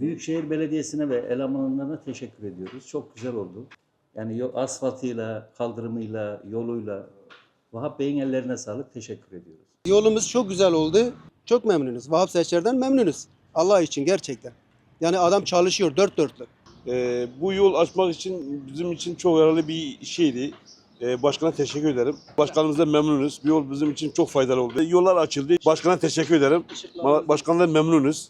Büyükşehir Belediyesi'ne ve elemanlarına teşekkür ediyoruz. Çok güzel oldu. Yani asfaltıyla, kaldırımıyla, yoluyla Vahap Bey'in ellerine sağlık. Teşekkür ediyoruz. Yolumuz çok güzel oldu. Çok memnunuz. Vahap Seçer'den memnunuz. Allah için gerçekten. Yani adam çalışıyor dört dörtlük. Ee, bu yol açmak için bizim için çok yararlı bir şeydi. Ee, başkana teşekkür ederim. Başkanımızdan memnunuz. Bu yol bizim için çok faydalı oldu. Yollar açıldı. Başkana teşekkür ederim. Ma- Başkandan memnunuz.